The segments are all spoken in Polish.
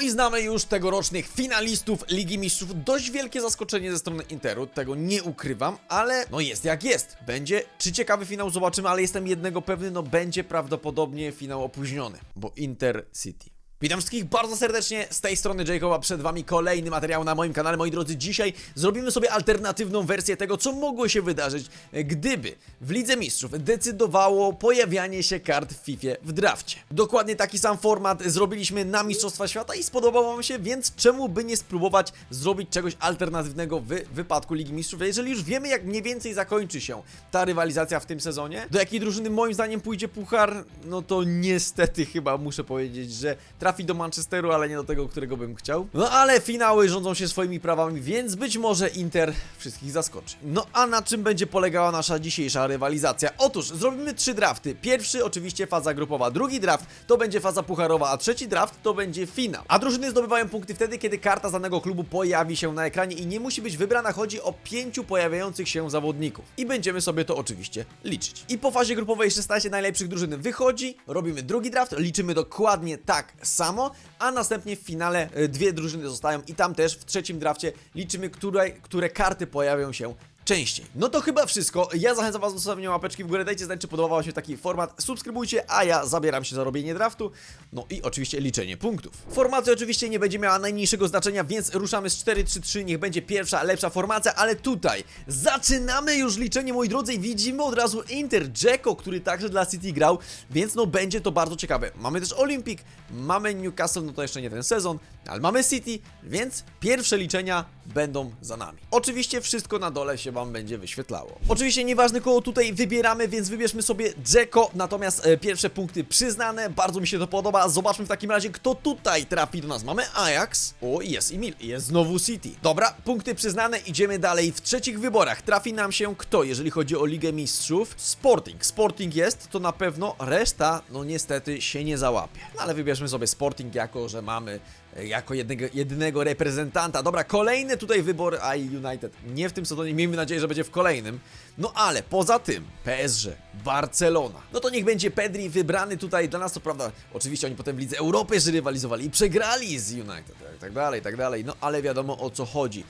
No i znamy już tegorocznych finalistów Ligi Mistrzów. Dość wielkie zaskoczenie ze strony Interu, tego nie ukrywam, ale no jest jak jest. Będzie, czy ciekawy finał zobaczymy, ale jestem jednego pewny, no będzie prawdopodobnie finał opóźniony, bo Inter City. Witam wszystkich bardzo serdecznie, z tej strony Jacoba, przed wami kolejny materiał na moim kanale. Moi drodzy, dzisiaj zrobimy sobie alternatywną wersję tego, co mogło się wydarzyć, gdyby w Lidze Mistrzów decydowało pojawianie się kart w FIFA w drafcie. Dokładnie taki sam format zrobiliśmy na Mistrzostwa Świata i spodobał wam się, więc czemu by nie spróbować zrobić czegoś alternatywnego w wypadku Ligi Mistrzów? Jeżeli już wiemy, jak mniej więcej zakończy się ta rywalizacja w tym sezonie, do jakiej drużyny moim zdaniem pójdzie Puchar, no to niestety chyba muszę powiedzieć, że trafi do Manchesteru, ale nie do tego, którego bym chciał. No ale finały rządzą się swoimi prawami, więc być może Inter wszystkich zaskoczy. No a na czym będzie polegała nasza dzisiejsza rywalizacja? Otóż zrobimy trzy drafty. Pierwszy oczywiście faza grupowa, drugi draft to będzie faza pucharowa, a trzeci draft to będzie finał. A drużyny zdobywają punkty wtedy, kiedy karta danego klubu pojawi się na ekranie i nie musi być wybrana, chodzi o pięciu pojawiających się zawodników. I będziemy sobie to oczywiście liczyć. I po fazie grupowej 16 najlepszych drużyn wychodzi, robimy drugi draft, liczymy dokładnie tak samo, a następnie w finale e, dwie drużyny zostają i tam też w trzecim drafcie liczymy, które, które karty pojawią się częściej. No to chyba wszystko. Ja zachęcam Was do zostawienia łapeczki w górę. Dajcie znać, czy podobał Wam się taki format. Subskrybujcie, a ja zabieram się za robienie draftu. No i oczywiście liczenie punktów. Formacja oczywiście nie będzie miała najmniejszego znaczenia, więc ruszamy z 4-3-3. Niech będzie pierwsza, lepsza formacja, ale tutaj zaczynamy już liczenie, moi drodzy, widzimy od razu Inter Dzeko, który także dla City grał, więc no będzie to bardzo ciekawe. Mamy też Olympic, mamy Newcastle, no to jeszcze nie ten sezon, ale mamy City, więc pierwsze liczenia będą za nami. Oczywiście wszystko na dole się Wam będzie wyświetlało. Oczywiście nieważne kogo tutaj wybieramy, więc wybierzmy sobie Dzeko, natomiast e, pierwsze punkty przyznane, bardzo mi się to podoba. Zobaczmy w takim razie, kto tutaj trafi do nas. Mamy Ajax, o jest Emil, jest znowu City. Dobra, punkty przyznane, idziemy dalej. W trzecich wyborach trafi nam się kto, jeżeli chodzi o Ligę Mistrzów? Sporting. Sporting jest, to na pewno reszta, no niestety się nie załapie. No ale wybierzmy sobie Sporting, jako że mamy jako jednego, jedynego reprezentanta. Dobra, kolejny tutaj wybór, a i United nie w tym sezonie, miejmy nadzieję, że będzie w kolejnym. No ale poza tym PSG, Barcelona. No to niech będzie Pedri wybrany tutaj dla nas, to prawda, oczywiście oni potem w Lidze Europy rywalizowali i przegrali z United, tak, tak dalej, tak dalej, no ale wiadomo o co chodzi.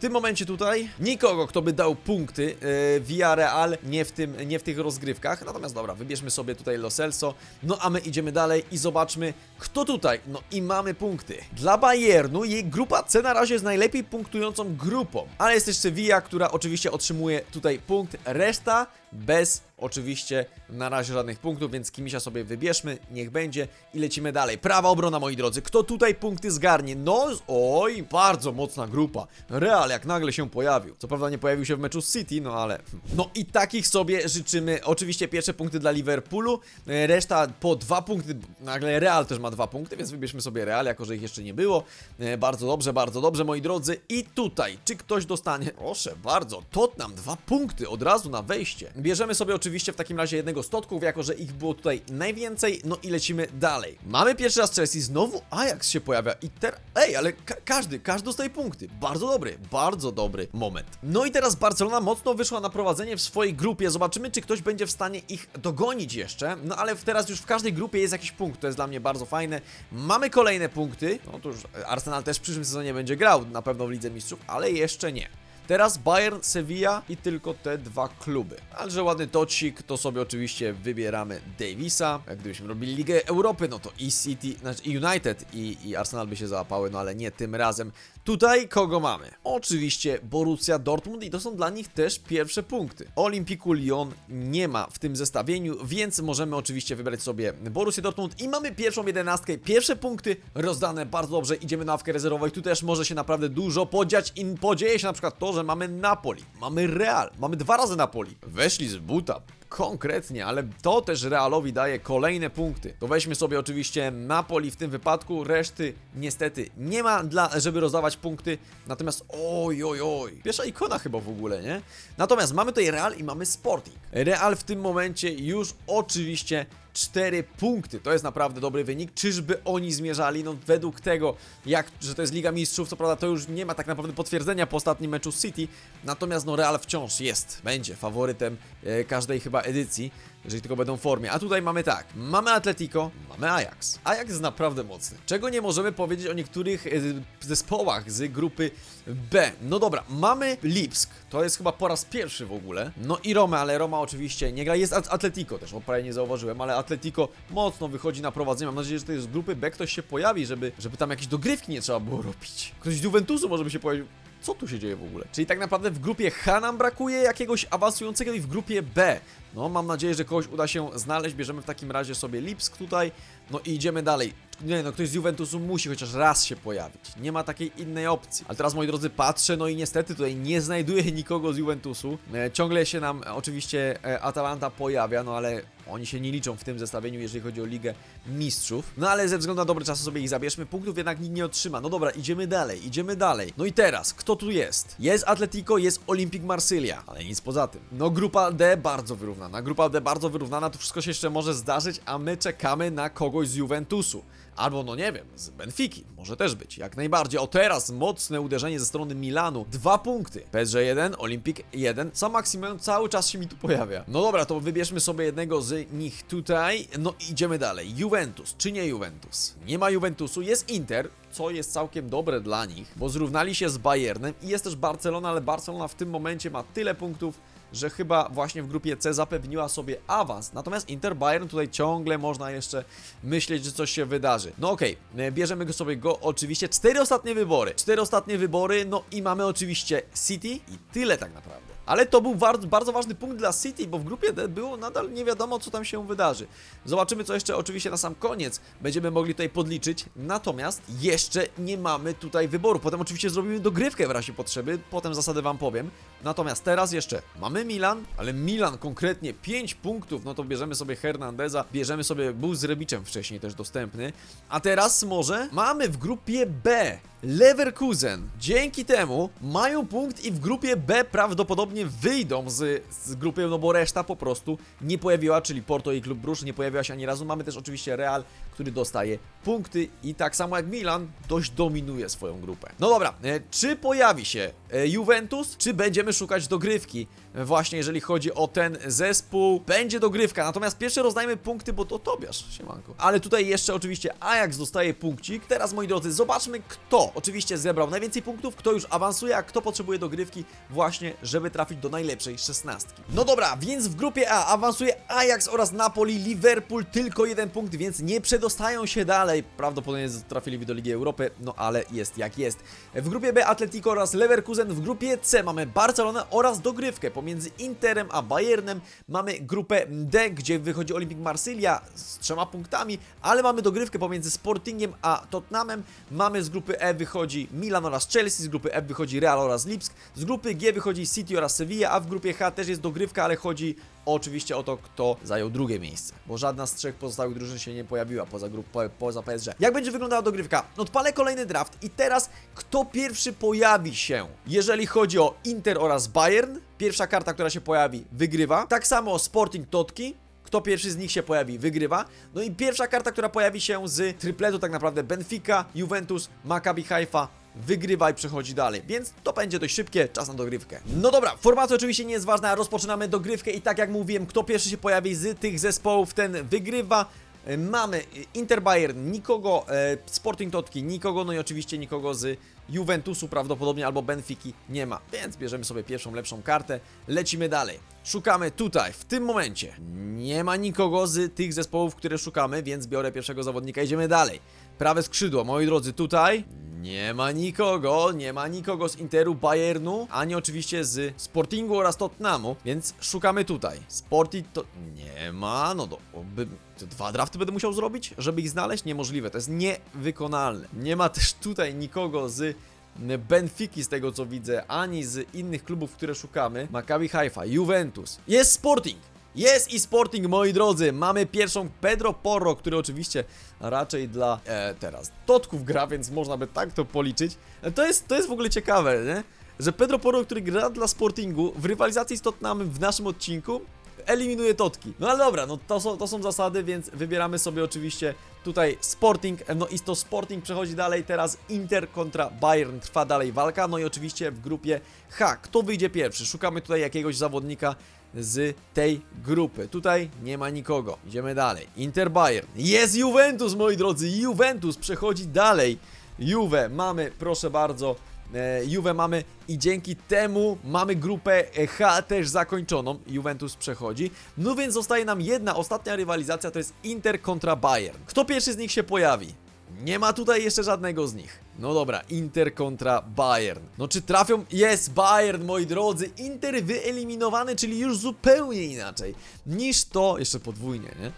Tym momencie tutaj nikogo, kto by dał punkty yy, Villarreal nie w, tym, nie w tych rozgrywkach. Natomiast dobra, wybierzmy sobie tutaj Lo Celso. No a my idziemy dalej i zobaczmy, kto tutaj. No i mamy punkty. Dla Bayernu jej grupa C na razie jest najlepiej punktującą grupą. Ale jest też Sevilla, która oczywiście otrzymuje tutaj punkt. Reszta bez oczywiście na razie żadnych punktów, więc Kimisia sobie wybierzmy, niech będzie i lecimy dalej. Prawa obrona, moi drodzy. Kto tutaj punkty zgarnie? No, oj, bardzo mocna grupa. Real jak nagle się pojawił. Co prawda nie pojawił się w meczu z City, no ale... No i takich sobie życzymy. Oczywiście pierwsze punkty dla Liverpoolu, e, reszta po dwa punkty. Nagle Real też ma dwa punkty, więc wybierzmy sobie Real, jako że ich jeszcze nie było. E, Bardzo dobrze, bardzo dobrze, moi drodzy. I tutaj, czy ktoś dostanie? Proszę bardzo, Tottenham, dwa punkty od razu na wejście. Bierzemy sobie oczywiście w takim razie jednego z Totków, jako że ich było tutaj najwięcej, no i lecimy dalej. Mamy pierwszy raz Chelsea, znowu Ajax się pojawia i teraz... Ej, ale ka każdy, każdy dostaje punkty. Bardzo dobry, bardzo dobry moment. No i teraz Barcelona mocno wyszła na prowadzenie w swojej grupie. Zobaczymy, czy ktoś będzie w stanie ich dogonić jeszcze. No ale teraz już w każdej grupie jest jakiś punkt, to jest dla mnie bardzo fajne. Mamy kolejne punkty. No to już Arsenal też w przyszłym sezonie będzie grał na pewno w Lidze Mistrzów, ale jeszcze nie. Teraz Bayern, Sevilla i tylko te dwa kluby. Ale że ładny tocik, to sobie oczywiście wybieramy Davisa. Jak gdybyśmy robili Ligę Europy, no to i City, znaczy i United i, i Arsenal by się załapały, no ale nie tym razem. Tutaj kogo mamy? Oczywiście Borussia Dortmund i to są dla nich też pierwsze punkty. Olympiku Lyon nie ma w tym zestawieniu, więc możemy oczywiście wybrać sobie Borussia Dortmund i mamy pierwszą jedenastkę. Pierwsze punkty rozdane bardzo dobrze. Idziemy na ławkę rezerwową i tu też może się naprawdę dużo podziać i podzieje się na przykład to, że mamy Napoli, mamy Real, mamy dwa razy Napoli. Weszli z buta konkretnie, ale to też Realowi daje kolejne punkty. To weźmy sobie oczywiście Napoli w tym wypadku, reszty niestety nie ma, dla, żeby rozdawać punkty, natomiast oj, oj, oj, pierwsza ikona chyba w ogóle, nie? Natomiast mamy tutaj Real i mamy Sporting. Real w tym momencie już oczywiście 4 punkty. To jest naprawdę dobry wynik. Czyżby oni zmierzali? No według tego, jak, że to jest Liga Mistrzów, co prawda to już nie ma tak naprawdę potwierdzenia po ostatnim meczu City, natomiast no Real wciąż jest, będzie faworytem e, każdej chyba edycji, jeżeli tylko będą w formie. A tutaj mamy tak, mamy Atletico, mamy Ajax. Ajax jest naprawdę mocny. Czego nie możemy powiedzieć o niektórych e, zespołach z grupy B. No dobra, mamy Lipsk, to jest chyba po raz pierwszy w ogóle. No i Roma, ale Roma oczywiście nie gra. Jest At- Atletico też, o prawie nie zauważyłem, ale Atletico mocno wychodzi na prowadzenie. Mam nadzieję, że to jest z grupy B ktoś się pojawi, żeby, żeby tam jakieś dogrywki nie trzeba było robić. Ktoś z Juventusu może by się pojawił. Co tu się dzieje w ogóle? Czyli tak naprawdę w grupie H nam brakuje jakiegoś awansującego i w grupie B. No, mam nadzieję, że kogoś uda się znaleźć. Bierzemy w takim razie sobie Lipsk tutaj. No i idziemy dalej. Nie no, ktoś z Juventusu musi chociaż raz się pojawić. Nie ma takiej innej opcji. Ale teraz, moi drodzy, patrzę, no i niestety tutaj nie znajduję nikogo z Juventusu. E, ciągle się nam e, oczywiście e, Atalanta pojawia, no ale oni się nie liczą w tym zestawieniu, jeżeli chodzi o Ligę Mistrzów. No ale ze względu na dobre czasy sobie ich zabierzmy. Punktów jednak nikt nie otrzyma. No dobra, idziemy dalej, idziemy dalej. No i teraz, kto tu jest? Jest Atletico, jest Olympic Marsylia, ale nic poza tym. No grupa D bardzo wyrównana. Grupa D bardzo wyrównana, tu wszystko się jeszcze może zdarzyć, a my czekamy na kogoś z Juventusu. Albo, no nie wiem, z Benfiki. Może też być, jak najbardziej. O teraz mocne uderzenie ze strony Milanu. Dwa punkty. PSG 1, Olympic 1. Sam Maximum cały czas się mi tu pojawia. No dobra, to wybierzmy sobie jednego z nich tutaj. No idziemy dalej. Juventus, czy nie Juventus? Nie ma Juventusu, jest Inter, co jest całkiem dobre dla nich, bo zrównali się z Bayernem i jest też Barcelona, ale Barcelona w tym momencie ma tyle punktów, że chyba właśnie w grupie C zapewniła sobie awans. Natomiast Inter Bayern tutaj ciągle można jeszcze myśleć, że coś się wydarzy. No okej, e, bierzemy go sobie go oczywiście. Cztery ostatnie wybory. Cztery ostatnie wybory, no i mamy oczywiście City i tyle tak naprawdę. Ale to był bardzo, ważny punkt dla City, bo w grupie D było nadal nie wiadomo, co tam się wydarzy. Zobaczymy, co jeszcze oczywiście na sam koniec będziemy mogli tutaj podliczyć. Natomiast jeszcze nie mamy tutaj wyboru. Potem oczywiście zrobimy dogrywkę w razie potrzeby, potem zasady Wam powiem. Natomiast teraz jeszcze mamy Milan, ale Milan konkretnie 5 punktów, no to bierzemy sobie Hernandeza, bierzemy sobie, był z Rebiczem wcześniej też dostępny. A teraz może mamy w grupie B Leverkusen. Dzięki temu mają punkt i w grupie B prawdopodobnie wyjdą z, z grupy, no bo reszta po prostu nie pojawiła, czyli Porto i Klub Brusz nie pojawiła się ani razu. Mamy też oczywiście Real, który dostaje punkty i tak samo jak Milan dość dominuje swoją grupę. No dobra, e, czy pojawi się e, Juventus, czy będziemy szukać dogrywki? Właśnie jeżeli chodzi o ten zespół, będzie dogrywka. Natomiast pierwsze rozdajmy punkty, bo to Tobiasz, siemanko. Ale tutaj jeszcze oczywiście Ajax dostaje punkcik. Teraz moi drodzy, zobaczmy kto oczywiście zebrał najwięcej punktów, kto już awansuje, a kto potrzebuje dogrywki właśnie, żeby trafić do najlepszej szesnastki. No dobra, więc w grupie A awansuje Ajax oraz Napoli, Liverpool tylko jeden punkt, więc nie przedostają się dalej. Prawdopodobnie trafili do Ligi Europy, no ale jest jak jest. W grupie B Atletico oraz Leverkusen, w grupie C mamy Barcelonę oraz dogrywkę pomiędzy Interem a Bayernem. Mamy grupę D, gdzie wychodzi Olympic Marsylia z trzema punktami, ale mamy dogrywkę pomiędzy Sportingiem a Tottenhamem. Mamy z grupy E wychodzi Milan oraz Chelsea, z grupy F wychodzi Real oraz Lipsk, z grupy G wychodzi City oraz Sevilla, a w grupie H też jest dogrywka, ale chodzi oczywiście o to, kto zajął drugie miejsce, bo żadna z trzech pozostałych drużyn się nie pojawiła poza, grup, po, poza PSG. Jak będzie wyglądała dogrywka? Odpalę kolejny draft i teraz kto pierwszy pojawi się, jeżeli chodzi o Inter oraz Bayern? Pierwsza karta, która się pojawi, wygrywa. Tak samo Sporting Totki, kto pierwszy z nich się pojawi, wygrywa. No i pierwsza karta, która pojawi się z tripletu tak naprawdę Benfica, Juventus, Maccabi Haifa, wygrywa i przechodzi dalej, więc to będzie dość szybkie, czas na dogrywkę. No dobra, formacja oczywiście nie jest ważna, rozpoczynamy dogrywkę i tak jak mówiłem, kto pierwszy się pojawi z tych zespołów, ten wygrywa. E, Mamy Inter Bayern, nikogo, e, Sporting Totki, nikogo, no i oczywiście nikogo z Juventusu prawdopodobnie albo Benfiki nie ma, więc bierzemy sobie pierwszą lepszą kartę, lecimy dalej. Szukamy tutaj, w tym momencie. Nie ma nikogo z tych zespołów, które szukamy, więc biorę pierwszego zawodnika, idziemy dalej. Prawe skrzydło, moi drodzy, tutaj nie ma nikogo, nie ma nikogo z Interu, Bayernu, ani oczywiście z Sportingu oraz Tottenhamu, więc szukamy tutaj. Sporting to nie ma, no to by, dwa drafty będę musiał zrobić, żeby ich znaleźć? Niemożliwe, to jest niewykonalne. Nie ma też tutaj nikogo z Benfiki z tego co widzę, ani z innych klubów, które szukamy. Maccabi Haifa, Juventus, jest Sporting! Jest i Sporting, moi drodzy. Mamy pierwszą Pedro Porro, który oczywiście raczej dla e, teraz Totków gra, więc można by tak to policzyć. E, To jest, to jest w ogóle ciekawe, nie? Że Pedro Porro, który gra dla Sportingu w rywalizacji z Tottenhamem w naszym odcinku eliminuje Totki. No ale dobra, no to są, to są zasady, więc wybieramy sobie oczywiście tutaj Sporting, no i to Sporting przechodzi dalej, teraz Inter kontra Bayern, trwa dalej walka, no i oczywiście w grupie H, kto wyjdzie pierwszy? Szukamy tutaj jakiegoś zawodnika z tej grupy. Tutaj nie ma nikogo. Idziemy dalej. Inter Bayern. Jest Juventus, moi drodzy. Juventus przechodzi dalej. Juve mamy, proszę bardzo. E, Juve mamy i dzięki temu mamy grupę H też zakończoną. Juventus przechodzi. No więc zostaje nam jedna ostatnia rywalizacja, to jest Inter kontra Bayern. Kto pierwszy z nich się pojawi? Nie ma tutaj jeszcze żadnego z nich. No dobra, Inter kontra Bayern. No czy trafią? Jest Bayern, moi drodzy. Inter wyeliminowany, czyli już zupełnie inaczej niż to, jeszcze podwójnie, nie?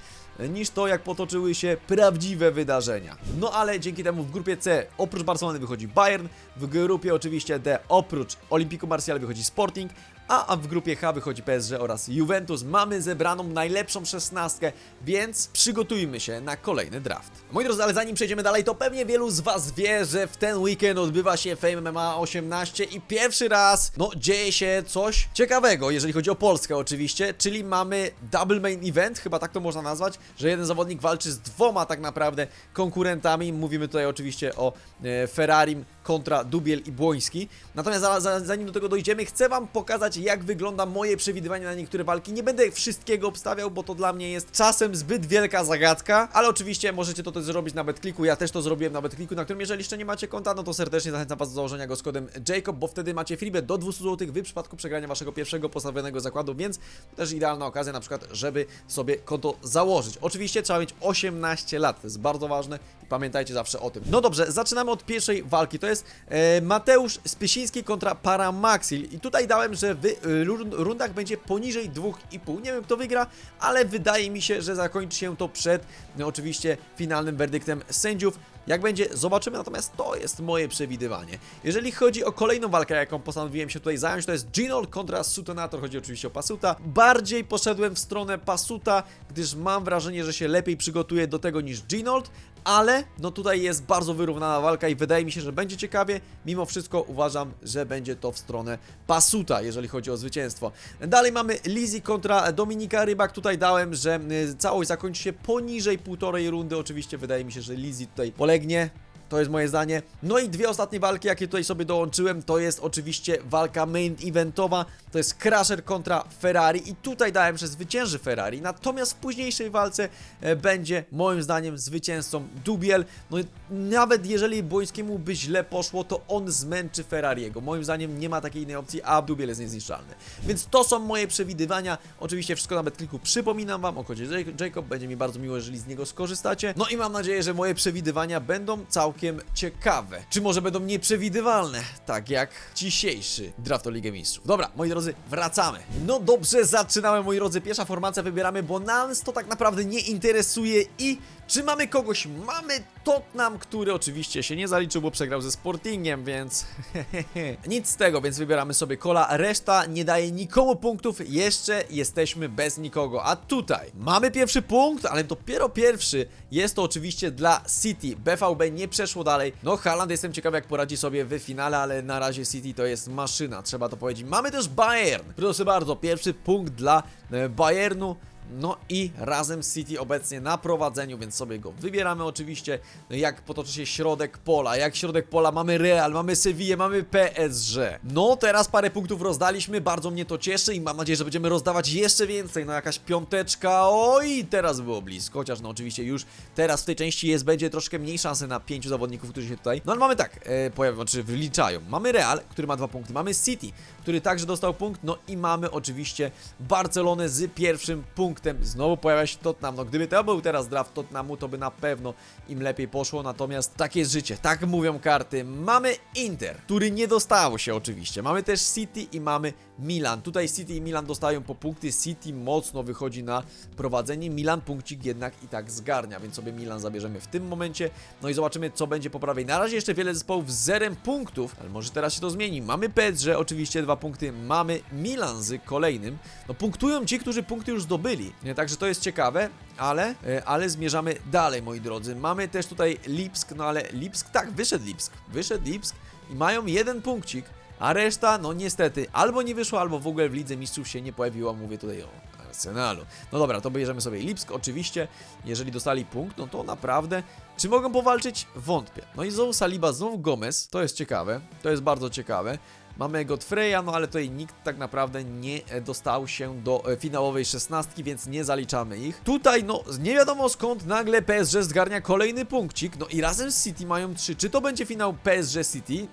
Niż to, jak potoczyły się prawdziwe wydarzenia. No ale dzięki temu w grupie C oprócz Barcelony wychodzi Bayern, w grupie oczywiście D oprócz Olympiku Marseille wychodzi Sporting, a w grupie H wychodzi PSG oraz Juventus. Mamy zebraną najlepszą szesnastkę, więc przygotujmy się na kolejny draft. Moi drodzy, ale zanim przejdziemy dalej, to pewnie wielu z Was wie, że w ten weekend odbywa się Fame MMA 18 i pierwszy raz, no, dzieje się coś ciekawego, jeżeli chodzi o Polskę oczywiście, czyli mamy double main event, chyba tak to można nazwać, że jeden zawodnik walczy z dwoma tak naprawdę konkurentami. Mówimy tutaj oczywiście o e, Ferrarim kontra Dubiel i Błoński. Natomiast za, za, zanim do tego dojdziemy, chcę Wam pokazać, jak wygląda moje przewidywanie na niektóre walki. Nie będę wszystkiego obstawiał, bo to dla mnie jest czasem zbyt wielka zagadka, ale oczywiście możecie to też zrobić na BetClicku. Ja też to zrobiłem na BetClicku, na którym jeżeli jeszcze nie macie konta, no to serdecznie zachęcam Was do założenia go z kodem Jacob, bo wtedy macie freebet do 200 zł w przypadku przegrania Waszego pierwszego postawionego zakładu, więc to też idealna okazja na przykład, żeby sobie konto założyć. Oczywiście trzeba mieć 18 lat, to jest bardzo ważne i pamiętajcie zawsze o tym. No dobrze, zaczynamy od pierwszej walki, to jest e, Mateusz Spysiński kontra Paramaxil i tutaj dałem, że w e, run- rundach będzie poniżej 2,5. Nie wiem kto wygra, ale wydaje mi się, że zakończy się to przed no, oczywiście finalnym werdyktem sędziów. Jak będzie, zobaczymy, natomiast to jest moje przewidywanie. Jeżeli chodzi o kolejną walkę, jaką postanowiłem się tutaj zająć, to jest Ginol kontra Sutonator, chodzi oczywiście o Pasuta. Bardziej poszedłem w stronę Pasuta, gdyż mam wrażenie, że się lepiej przygotuje do tego niż Ginold, ale no tutaj jest bardzo wyrównana walka i wydaje mi się, że będzie ciekawie. Mimo wszystko uważam, że będzie to w stronę Pasuta, jeżeli chodzi o zwycięstwo. Dalej mamy Lizzy kontra Dominika Rybak. Tutaj dałem, że y, całość zakończy się poniżej półtorej rundy. Oczywiście wydaje mi się, że Lizzy tutaj polegnie. To jest moje zdanie. No i dwie ostatnie walki, jakie tutaj sobie dołączyłem, to jest oczywiście walka main eventowa, to jest Crusher kontra Ferrari i tutaj dałem, że zwycięży Ferrari, natomiast w późniejszej walce e, będzie moim zdaniem zwycięzcą Dubiel. No i nawet jeżeli Błońskiemu by źle poszło, to on zmęczy Ferrariego. Moim zdaniem nie ma takiej innej opcji, a Dubiel jest niezniszczalny. Więc to są moje przewidywania. Oczywiście wszystko na BetClicku przypominam wam o kodzie Jacob, będzie mi bardzo miło, jeżeli z niego skorzystacie. No i mam nadzieję, że moje przewidywania będą całkiem ciekawe. Czy może będą nieprzewidywalne, tak jak dzisiejszy draft o Ligę Mistrzów. Dobra, moi drodzy, wracamy. No dobrze, zaczynamy, moi drodzy. Pierwsza formacja wybieramy, bo nas to tak naprawdę nie interesuje i czy mamy kogoś? Mamy Tottenham, który oczywiście się nie zaliczył, bo przegrał ze Sportingiem, więc nic z tego, więc wybieramy sobie kola. Reszta nie daje nikomu punktów, jeszcze jesteśmy bez nikogo. A tutaj mamy pierwszy punkt, ale dopiero pierwszy jest to oczywiście dla City. BVB nie przeszło dalej. No, Haaland jestem ciekaw, jak poradzi sobie w finale, ale na razie City to jest maszyna, trzeba to powiedzieć. Mamy też Bayern. Proszę bardzo, pierwszy punkt dla e, Bayernu. No i razem z City obecnie na prowadzeniu, więc sobie go wybieramy oczywiście. No jak potoczy się środek pola, jak środek pola mamy Real, mamy Sevilla, mamy PSG. No teraz parę punktów rozdaliśmy, bardzo mnie to cieszy i mam nadzieję, że będziemy rozdawać jeszcze więcej. No jakaś piąteczka, oj teraz było blisko, chociaż no oczywiście już teraz w tej części jest, będzie troszkę mniej szansy na pięciu zawodników, którzy się tutaj... No ale mamy tak, e, pojawią, znaczy wliczają. Mamy Real, który ma dwa punkty, mamy City, który także dostał punkt, no i mamy oczywiście Barcelonę z pierwszym punktem. Znowu pojawia się Tottenham. No gdyby to był teraz draft Tottenhamu, to by na pewno im lepiej poszło. Natomiast takie jest życie, tak mówią karty. Mamy Inter, który nie dostało się oczywiście. Mamy też City i mamy Milan. Tutaj City i Milan dostają po punkty. City mocno wychodzi na prowadzenie. Milan punkcik jednak i tak zgarnia, więc sobie Milan zabierzemy w tym momencie. No i zobaczymy, co będzie po prawej. Na razie jeszcze wiele zespołów z zerem punktów, ale może teraz się to zmieni. Mamy PSG, oczywiście dwa punkty. Mamy Milan z kolejnym. No punktują ci, którzy punkty już zdobyli. Także to jest ciekawe, ale, e, ale zmierzamy dalej, moi drodzy. Mamy też tutaj Lipsk, no ale Lipsk, tak, wyszedł Lipsk. Wyszedł Lipsk i mają jeden punkcik. A reszta, no niestety, albo nie wyszło, albo w ogóle w Lidze Mistrzów się nie pojawiła, mówię tutaj o Arsenalu. No dobra, to bierzemy sobie Lipsk, oczywiście, jeżeli dostali punkt, no to naprawdę, czy mogą powalczyć? Wątpię. No i znowu Saliba, znowu Gomez, to jest ciekawe, to jest bardzo ciekawe. Mamy Godfreya, no ale tutaj nikt tak naprawdę nie e, dostał się do e, finałowej szesnastki, więc nie zaliczamy ich. Tutaj, no, nie wiadomo skąd nagle PSG zgarnia kolejny punkcik, no i razem z City mają trzy. Czy to będzie finał PSG City?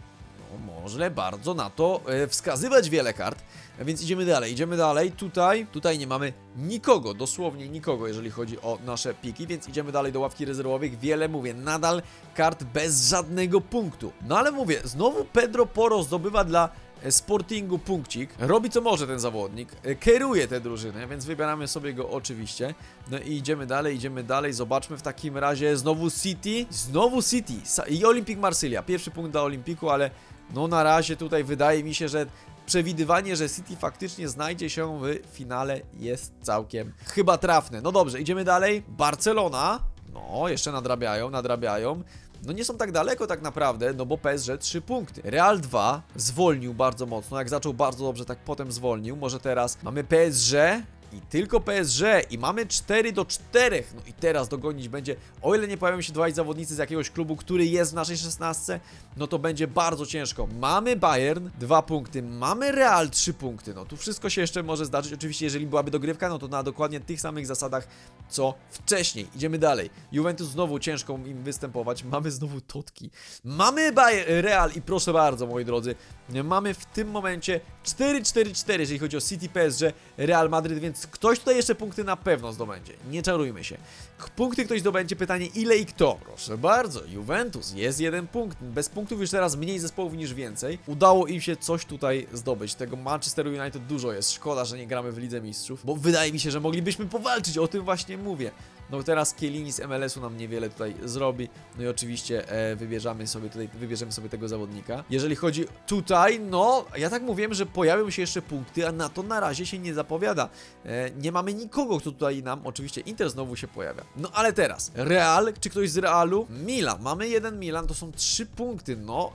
Może bardzo na to e, wskazywać wiele kart. Więc idziemy dalej, idziemy dalej. Tutaj, tutaj nie mamy nikogo, dosłownie nikogo, jeżeli chodzi o nasze piki, więc idziemy dalej do ławki rezerwowych. Wiele mówię, nadal kart bez żadnego punktu. No ale mówię, znowu Pedro Poro zdobywa dla e, Sportingu punkcik. Robi co może ten zawodnik, e, kieruje tę drużynę, więc wybieramy sobie go oczywiście. No i idziemy dalej, idziemy dalej. Zobaczmy w takim razie znowu City, znowu City i Olympic Marsylia. Pierwszy punkt dla Olympiku, ale no na razie tutaj wydaje mi się, że przewidywanie, że City faktycznie znajdzie się w finale jest całkiem chyba trafne. No dobrze, idziemy dalej. Barcelona. No, jeszcze nadrabiają, nadrabiają. No nie są tak daleko tak naprawdę, no bo PSG 3 punkty. Real 2 zwolnił bardzo mocno, jak zaczął bardzo dobrze, tak potem zwolnił. Może teraz mamy PSG i tylko PSG i mamy 4 do 4. No i teraz dogonić będzie, o ile nie pojawią się dwaj zawodnicy z jakiegoś klubu, który jest w naszej 16, no to będzie bardzo ciężko. Mamy Bayern 2 punkty, mamy Real 3 punkty. No tu wszystko się jeszcze może zdarzyć. Oczywiście jeżeli byłaby dogrywka, no to na dokładnie tych samych zasadach co wcześniej. Idziemy dalej. Juventus znowu ciężko im występować. Mamy znowu Totki. Mamy Bayern, Real i proszę bardzo, moi drodzy, mamy w tym momencie 4-4-4, jeżeli chodzi o City PSG, Real Madryt, więc ktoś tutaj jeszcze punkty na pewno zdobędzie. Nie czarujmy się. Punkty ktoś zdobędzie, pytanie ile i kto? Proszę bardzo, Juventus, jest jeden punkt. Bez punktów już teraz mniej zespołów niż więcej. Udało im się coś tutaj zdobyć. Tego Manchester United dużo jest. Szkoda, że nie gramy w Lidze Mistrzów, bo wydaje mi się, że moglibyśmy powalczyć, o tym właśnie mówię. No teraz Kielini z MLS-u nam niewiele tutaj zrobi. No i oczywiście e, wybierzemy sobie tutaj, wybierzemy sobie tego zawodnika. Jeżeli chodzi tutaj, no ja tak mówiłem, że pojawią się jeszcze punkty, a na to na razie się nie zapowiada. E, nie mamy nikogo, kto tutaj nam, oczywiście Inter znowu się pojawia. No ale teraz, Real, czy ktoś z Realu? Milan, mamy jeden Milan, to są trzy punkty, no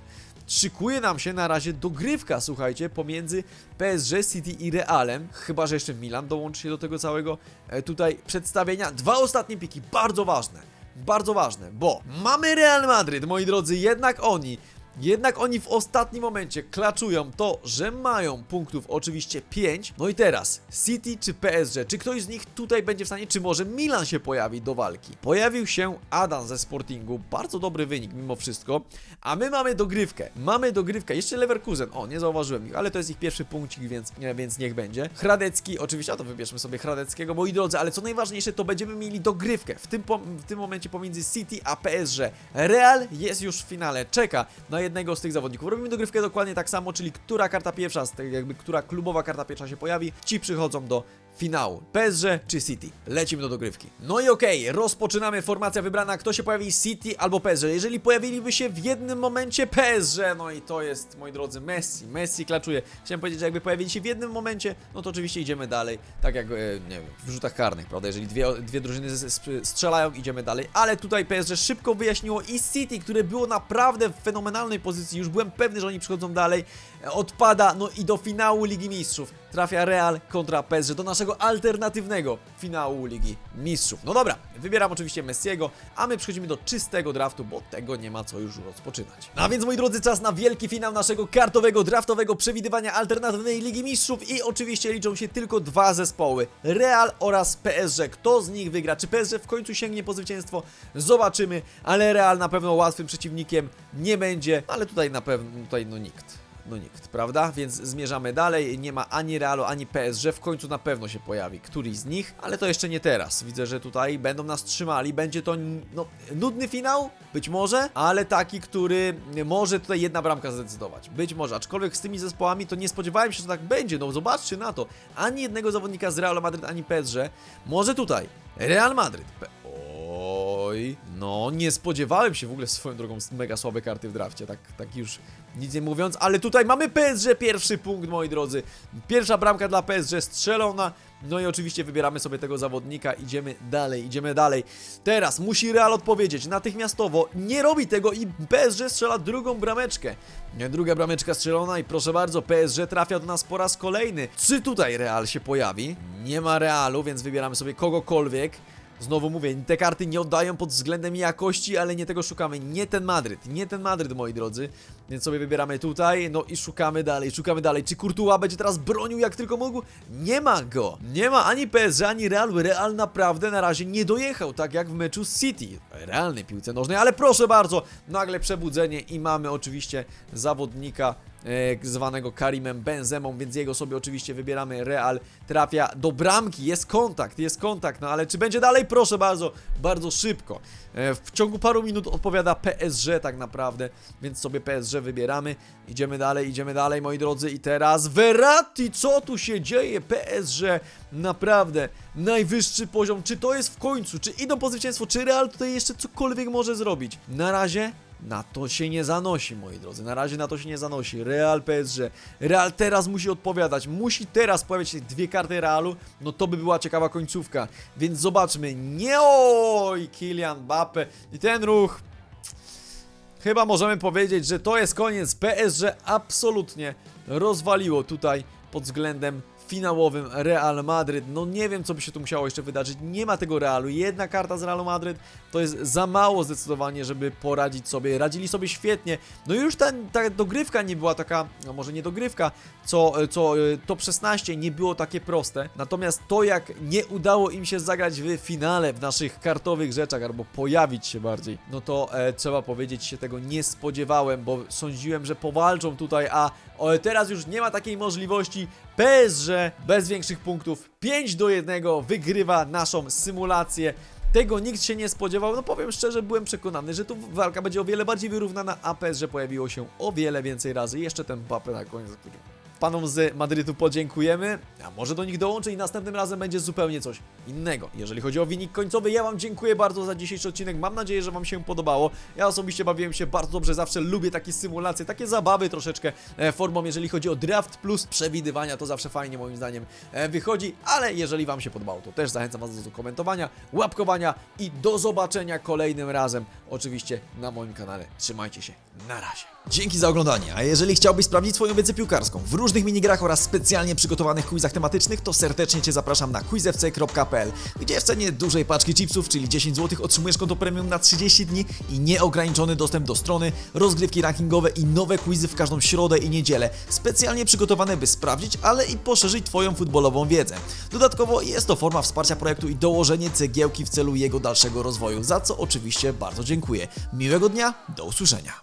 szykuje nam się na razie dogrywka, słuchajcie, pomiędzy PSG, City i Realem. Chyba, że jeszcze Milan dołączy się do tego całego e, tutaj przedstawienia. Dwa ostatnie piki, bardzo ważne. Bardzo ważne, bo mamy Real Madryt, moi drodzy, jednak oni jednak oni w ostatnim momencie klaczują to, że mają punktów oczywiście 5. No i teraz City czy PSG, czy ktoś z nich tutaj będzie w stanie, czy może Milan się pojawi do walki? Pojawił się Adam ze Sportingu, bardzo dobry wynik mimo wszystko, a my mamy dogrywkę. Mamy dogrywkę, jeszcze Leverkusen, o nie zauważyłem ich, ale to jest ich pierwszy punkcik, więc, więc niech będzie. Hradecki, oczywiście, a to wybierzmy sobie Hradeckiego, moi drodzy, ale co najważniejsze, to będziemy mieli dogrywkę w tym, w tym momencie pomiędzy City a PSG. Real jest już w finale, czeka na jednego z tych zawodników. Robimy dogrywkę dokładnie tak samo, czyli która karta pierwsza, jakby która klubowa karta pierwsza się pojawi, ci przychodzą do finału. PSG czy City? Lecimy do dogrywki. No i okej, rozpoczynamy. Formacja wybrana. Kto się pojawi? City albo PSG. Jeżeli pojawiliby się w jednym momencie PSG, no i to jest, moi drodzy, Messi. Messi klaczuje. Chciałem powiedzieć, że jakby pojawili się w jednym momencie, no to oczywiście idziemy dalej. Tak jak, e, nie wiem, w rzutach karnych, prawda? Jeżeli dwie, dwie drużyny strzelają, idziemy dalej. Ale tutaj PSG szybko wyjaśniło i City, które było naprawdę w fenomenalnej pozycji. Już byłem pewny, że oni przychodzą dalej. Odpada, no i do finału Ligi Mistrzów. Trafia Real kontra PSG, do naszego alternatywnego finału Ligi Mistrzów. No dobra, wybieram oczywiście Messiego, a my przechodzimy do czystego draftu, bo tego nie ma co już rozpoczynać. No a więc moi drodzy, czas na wielki finał naszego kartowego, draftowego przewidywania alternatywnej Ligi Mistrzów i oczywiście liczą się tylko dwa zespoły, Real oraz PSG. Kto z nich wygra? Czy PSG w końcu sięgnie po zwycięstwo? Zobaczymy, ale Real na pewno łatwym przeciwnikiem nie będzie, ale tutaj na pewno, tutaj no nikt. No nikt, prawda? Więc zmierzamy dalej. Nie ma ani Realu, ani PSG. W końcu na pewno się pojawi któryś z nich, ale to jeszcze nie teraz. Widzę, że tutaj będą nas trzymali. Będzie to no, nudny finał, być może, ale taki, który może tutaj jedna bramka zdecydować. Być może, aczkolwiek z tymi zespołami to nie spodziewałem się, że tak będzie. No zobaczcie na to. Ani jednego zawodnika z Realu Madryt, ani PSG. Może tutaj Real Madryt. No nie spodziewałem się w ogóle swoją drogą mega słabe karty w drafcie, tak, tak już nic nie mówiąc, ale tutaj mamy PSG pierwszy punkt, moi drodzy. Pierwsza bramka dla PSG strzelona. No i oczywiście wybieramy sobie tego zawodnika, idziemy dalej, idziemy dalej. Teraz musi Real odpowiedzieć natychmiastowo, nie robi tego i PSG strzela drugą brameczkę. Druga brameczka strzelona i proszę bardzo, PSG trafia do nas po raz kolejny. Czy tutaj Real się pojawi? Nie ma Realu, więc wybieramy sobie kogokolwiek. Znowu mówię, te karty nie oddają pod względem jakości, ale nie tego szukamy. Nie ten Madryt, nie ten Madryt, moi drodzy. Więc sobie wybieramy tutaj, no i szukamy dalej, szukamy dalej. Czy Courtois będzie teraz bronił jak tylko mógł? Nie ma go. Nie ma ani PSG, ani Realu. Real naprawdę na razie nie dojechał, tak jak w meczu City. Realnej piłce nożnej, ale proszę bardzo, nagle przebudzenie i mamy oczywiście zawodnika zwanego Karimem Benzemą, więc jego sobie oczywiście wybieramy. Real trafia do bramki, jest kontakt, jest kontakt, no ale czy będzie dalej? Proszę bardzo, bardzo szybko. E, w ciągu paru minut odpowiada PSG tak naprawdę, więc sobie PSG wybieramy. Idziemy dalej, idziemy dalej, moi drodzy. I teraz Verratti, co tu się dzieje? PSG, naprawdę najwyższy poziom. Czy to jest w końcu? Czy idą po zwycięstwo? Czy Real tutaj jeszcze cokolwiek może zrobić? Na razie na to się nie zanosi, moi drodzy. Na razie na to się nie zanosi. Real PSG. Real teraz musi odpowiadać. Musi teraz pojawić się dwie karty Realu. No to by była ciekawa końcówka. Więc zobaczmy. Nie oj! Kylian Mbappe. I ten ruch. Chyba możemy powiedzieć, że to jest koniec. PSG absolutnie rozwaliło tutaj pod względem finałowym Real Madryt. No nie wiem, co by się tu musiało jeszcze wydarzyć. Nie ma tego Realu. Jedna karta z Realu Madryt to jest za mało zdecydowanie, żeby poradzić sobie. Radzili sobie świetnie. No już ta, ta dogrywka nie była taka, no może nie dogrywka, co, co y, top 16 nie było takie proste. Natomiast to, jak nie udało im się zagrać w finale w naszych kartowych rzeczach, albo pojawić się bardziej, no to e, trzeba powiedzieć, się tego nie spodziewałem, bo sądziłem, że powalczą tutaj, a o, teraz już nie ma takiej możliwości. PSG bez większych punktów 5 do 1 wygrywa naszą symulację. Tego nikt się nie spodziewał. No powiem szczerze, byłem przekonany, że tu walka będzie o wiele bardziej wyrównana, a PSG pojawiło się o wiele więcej razy. Jeszcze ten Mbappe na koniec, który panom z Madrytu podziękujemy, a może do nich dołączy i następnym razem będzie zupełnie coś innego. Jeżeli chodzi o wynik końcowy, ja Wam dziękuję bardzo za dzisiejszy odcinek, mam nadzieję, że Wam się podobało. Ja osobiście bawiłem się bardzo dobrze, zawsze lubię takie symulacje, takie zabawy troszeczkę e, formą, jeżeli chodzi o draft plus przewidywania, to zawsze fajnie moim zdaniem e, wychodzi, ale jeżeli Wam się podobało, to też zachęcam Was do komentowania, łapkowania i do zobaczenia kolejnym razem, oczywiście na moim kanale. Trzymajcie się, na razie. Dzięki za oglądanie, a jeżeli chciałbyś sprawdzić swoją wiedzę piłkarską w różnych minigrach oraz specjalnie przygotowanych quizach tematycznych, to serdecznie Cię zapraszam na quizfc.pl, gdzie w cenie dużej paczki chipsów, czyli 10 zł, otrzymujesz konto premium na 30 dni i nieograniczony dostęp do strony, rozgrywki rankingowe i nowe quizy w każdą środę i niedzielę, specjalnie przygotowane, by sprawdzić, ale i poszerzyć Twoją futbolową wiedzę. Dodatkowo jest to forma wsparcia projektu i dołożenie cegiełki w celu jego dalszego rozwoju, za co oczywiście bardzo dziękuję. Miłego dnia, do usłyszenia.